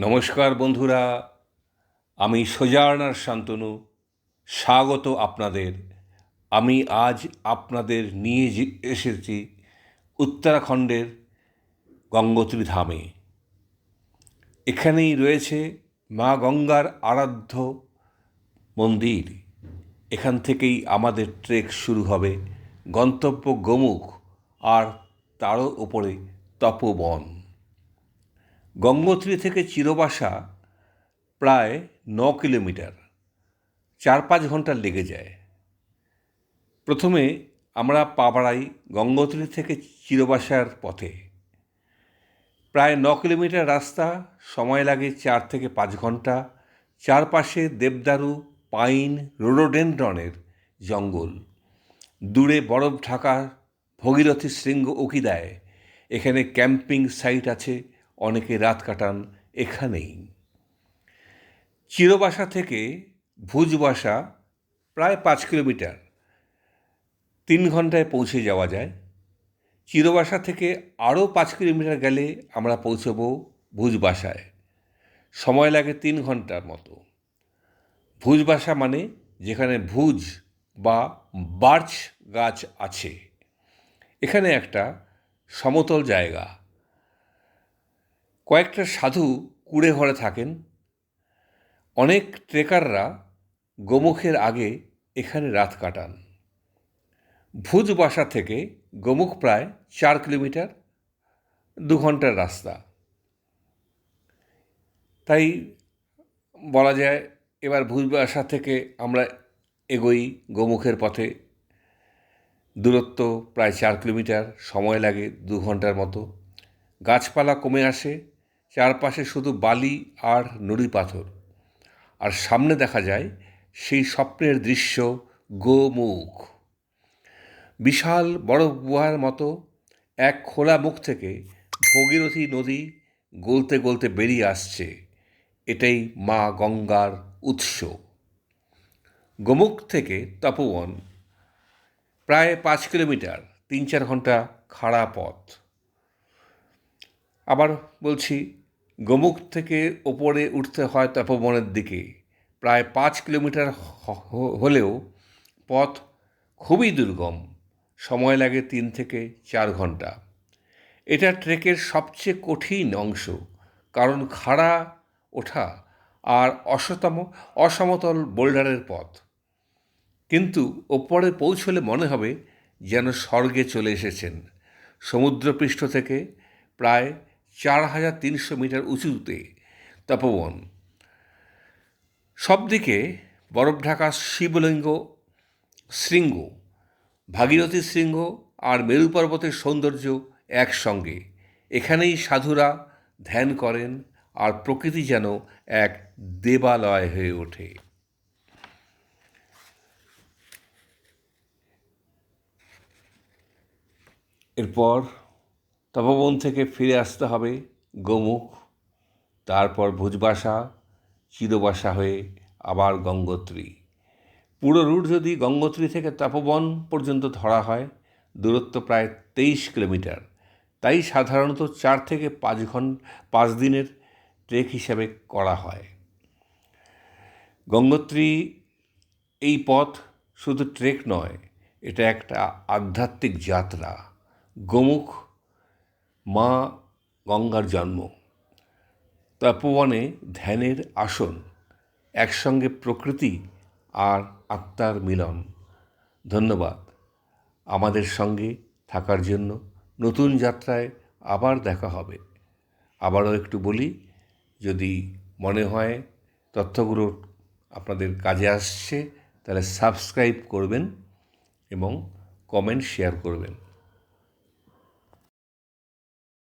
নমস্কার বন্ধুরা, আমি সোজার্নার শান্তনু, স্বাগত আপনাদের। আমি আজ আপনাদের নিয়ে এসেছি উত্তরাখণ্ডের গঙ্গোত্রী ধামে। এখানেই রয়েছে মা গঙ্গার আরাধ্য মন্দির। এখান থেকেই আমাদের ট্রেক শুরু হবে। গন্তব্য গোমুখ আর তারও ওপরে তপবন। গঙ্গোত্রী থেকে চিরবাসা প্রায় ন কিলোমিটার। চার পাঁচ ঘণ্টা লেগে যায়। প্রথমে আমরা পা বাড়াই গঙ্গোত্রী থেকে চিরবাসার পথে। প্রায় ন কিলোমিটার রাস্তা, সময় লাগে চার থেকে পাঁচ ঘণ্টা। চারপাশে দেবদারু, পাইন, রোডোডেন্ড্রনের জঙ্গল। দূরে বরফ ঢাকা ভগীরথী শৃঙ্গ উকি দেয়। এখানে ক্যাম্পিং সাইট আছে। অনেকে রাত কাটান এখানেই। চিরবাসা থেকে ভুজবাসা প্রায় পাঁচ কিলোমিটার। তিন ঘন্টায় পৌঁছে যাওয়া যায়। চিরবাসা থেকে আরও পাঁচ কিলোমিটার গেলে আমরা পৌঁছবো ভুজবাসায়। সময় লাগে তিন ঘণ্টার মতো। ভুজবাসা মানে যেখানে ভুজ বা বার্চ গাছ আছে। এখানে একটা সমতল জায়গা। কয়েকটা সাধু কুড়ে ঘরে থাকেন। অনেক ট্রেকাররা গোমুখের আগে এখানে রাত কাটান। ভুজ বাসা থেকে গোমুখ প্রায় চার কিলোমিটার, দু ঘণ্টার রাস্তা। তাই বলা যায়, এবার ভুজ বাসা থেকে আমরা এগোই গোমুখের পথে। দূরত্ব প্রায় চার কিলোমিটার, সময় লাগে দু ঘণ্টার মতো। গাছপালা কমে আসে চারপাশে শুধু বালি আর নুড়ি পাথর। আর সামনে দেখা যায় সেই স্বপ্নের দৃশ্য গোমুখ। বিশাল বড় গুহার মতো এক খোলা মুখ থেকে ভগীরথী নদী গলতে গলতে বেরিয়ে আসছে। এটাই মা গঙ্গার উৎস। গোমুখ থেকে তপবন, প্রায় পাঁচ কিলোমিটার, তিন চার ঘণ্টা খাড়া পথ। আবার বলছি গোমুখ থেকে ওপরে উঠতে হয় তপবনের দিকে। প্রায় পাঁচ কিলোমিটার হলেও পথ খুবই দুর্গম। সময় লাগে তিন থেকে চার ঘণ্টা। এটা ট্রেকের সবচেয়ে কঠিন অংশ, কারণ খাড়া ওঠা আর অসতম, অসমতল বোল্ডারের পথ। কিন্তু ওপরে পৌঁছলে মনে হবে যেন স্বর্গে চলে এসেছেন। সমুদ্রপৃষ্ঠ থেকে প্রায় চার হাজার তিনশো মিটার উঁচুতে তপবন। সবদিকে বরফ ঢাকা শিবলিঙ্গ, শৃঙ্গ, ভাগীরথী শৃঙ্গ আর মেরু পর্বতের সৌন্দর্য একসঙ্গে। এখানেই সাধুরা ধ্যান করেন আর প্রকৃতি যেন এক দেবালয় হয়ে ওঠে। এরপর তপবন থেকে ফিরে আসতে হবে গোমুখ, তারপর ভুজবাসা চিরবাসা হয়ে আবার গঙ্গোত্রী। পুরো রুট যদি গঙ্গোত্রী থেকে তপবন পর্যন্ত ধরা হয়, দূরত্ব প্রায় তেইশ কিলোমিটার। তাই সাধারণত চার থেকে পাঁচ ঘণ্টা পাঁচ দিনের ট্রেক হিসাবে করা হয়। গঙ্গোত্রী এই পথ শুধু ট্রেক নয়, এটা একটা আধ্যাত্মিক যাত্রা। গোমুখ মা গঙ্গার জন্ম। তপবনে ধ্যানের আসন, একসঙ্গে প্রকৃতি আর আত্মার মিলন। ধন্যবাদ আমাদের সঙ্গে থাকার জন্য। নতুন যাত্রায় আবার দেখা হবে। আবারও একটু বলি, যদি মনে হয় তথ্যগুলো আপনাদের কাজে আসছে, তাহলে সাবস্ক্রাইব করবেন এবং কমেন্ট শেয়ার করবেন।